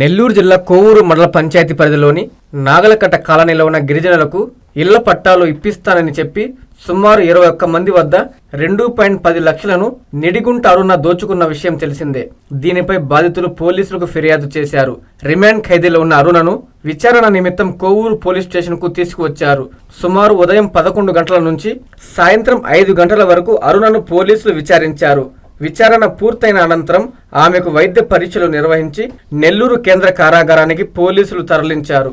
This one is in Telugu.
నెల్లూరు జిల్లా కోవూరు మండల పంచాయతీ పరిధిలోని నాగలకట్ట కాలనీలో ఉన్న గిరిజనులకు ఇళ్ళ పట్టాలు ఇప్పిస్తానని చెప్పి సుమారు ఇరవై ఒక్క మంది వద్ద రెండు పాయింట్ పది లక్షలను నిడిగుంట అరుణ దోచుకున్న విషయం తెలిసిందే. దీనిపై బాధితులు పోలీసులకు ఫిర్యాదు చేశారు. రిమాండ్ ఖైదీలో ఉన్న అరుణను విచారణ నిమిత్తం కోవూరు పోలీస్ స్టేషన్కు తీసుకువచ్చారు. సుమారు ఉదయం పదకొండు గంటల నుంచి సాయంత్రం ఐదు గంటల వరకు అరుణను పోలీసులు విచారించారు. విచారణ పూర్తయిన అనంతరం ఆమెకు వైద్య పరీక్షలు నిర్వహించి నెల్లూరు కేంద్ర కారాగారానికి పోలీసులు తరలించారు.